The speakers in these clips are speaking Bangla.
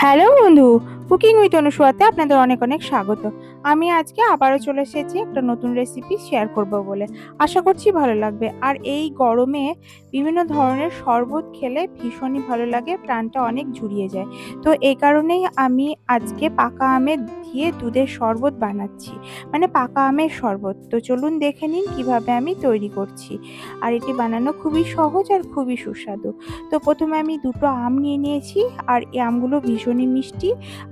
হ্যালো বন্ধু কুকিং উইথ অনুসুয়াতে আপনাদের অনেক অনেক স্বাগত। আমি আজকে আবারও চলে এসেছি একটা নতুন রেসিপি শেয়ার করব বলে। আশা করছি ভালো লাগবে। আর এই গরমে বিভিন্ন ধরনের শরবত খেলে ভীষণই ভালো লাগে, প্রাণটা অনেক জুড়িয়ে যায়। তো এই কারণেই আমি আজকে পাকা আমের দিয়ে দুধের শরবত বানাচ্ছি। মানে পাকা আমের শরবত। তো চলুন দেখে নিন কীভাবে আমি তৈরি করছি। আর এটি বানানো খুবই সহজ আর খুবই সুস্বাদু। তো প্রথমে আমি দুটো আম নিয়ে নিয়েছি। আর এই আমগুলো ভীষণই মিষ্টি।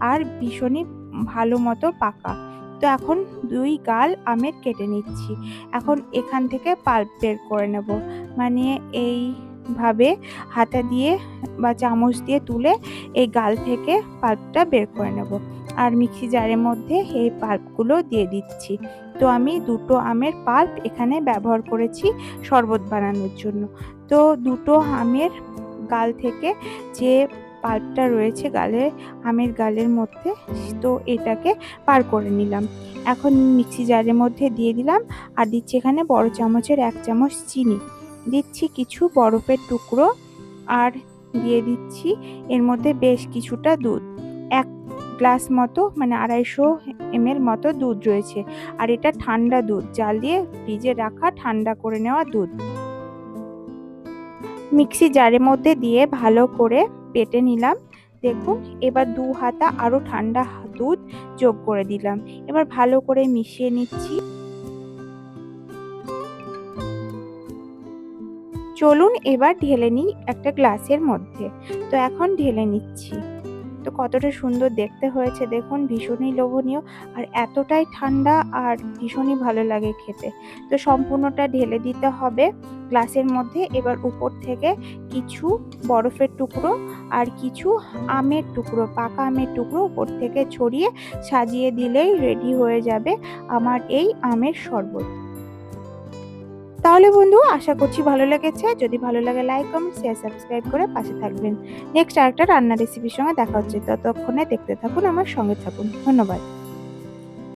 আর ভীষণই ভালো মতো পাকা। তো এখন দুই গাল আমের কেটে নিচ্ছি। এখন এখান থেকে পাল্প বের করে নেব। মানে এইভাবে হাতা দিয়ে বা চামচ দিয়ে তুলে এই গাল থেকে পাল্পটা বের করে নেব। আর মিক্সি জারের মধ্যে এই পাল্পগুলো দিয়ে দিচ্ছি। তো আমি দুটো আমের পাল্প এখানে ব্যবহার করেছি শরবত বানানোর জন্য। তো দুটো আমের গাল থেকে যে পাল্পটা রয়েছে গালে আমের গালের মধ্যে, তো এটাকে পার করে নিলাম। এখন মিক্সি জারের মধ্যে দিয়ে দিলাম আর দিচ্ছি এখানে বড় চামচের এক চামচ চিনি। দিচ্ছি কিছু বরফের টুকরো আর দিয়ে দিচ্ছি এর মধ্যে বেশ কিছুটা দুধ। এক গ্লাস মতো মানে আড়াইশো এমএল মতো দুধ রয়েছে আর এটা ঠান্ডা দুধ, জাল দিয়ে ফ্রিজে রাখা ঠান্ডা করে নেওয়া দুধ। মিক্সি জারের মধ্যে দিয়ে ভালো করে পেটে নিলাম। দেখুন, এবার দু হাতা আরও ঠান্ডা দুধ যোগ করে দিলাম। এবার ভালো করে মিশিয়ে নিচ্ছি। চলুন এবার ঢেলে নিই একটা গ্লাসের মধ্যে। তো এখন ঢেলে নিচ্ছি। তো কতটা সুন্দর দেখতে হয়েছে। দেখুন, ভীষণই লোভনীয় আর এতটাই ঠান্ডা আর ভীষণই ভালো লাগে খেতে। তো সম্পূর্ণটা ঢেলে দিতে হবে গ্লাসের মধ্যে। এবার উপর থেকে কিছু বরফের টুকরো আর কিছু আমের টুকরো, পাকা আমের টুকরো উপর থেকে ছড়িয়ে সাজিয়ে দিলেই রেডি হয়ে যাবে আমার এই আমের শরবত। তাহলে বন্ধু, আশা করছি ভালো লেগেছে। যদি ভালো লাগে লাইক কমেন্ট শেয়ার সাবস্ক্রাইব করে পাশে থাকবেন। নেক্সট আরেকটা রান্না রেসিপির সঙ্গে দেখা হচ্ছে। ততক্ষণে দেখতে থাকুন, আমার সঙ্গে থাকুন। ধন্যবাদ।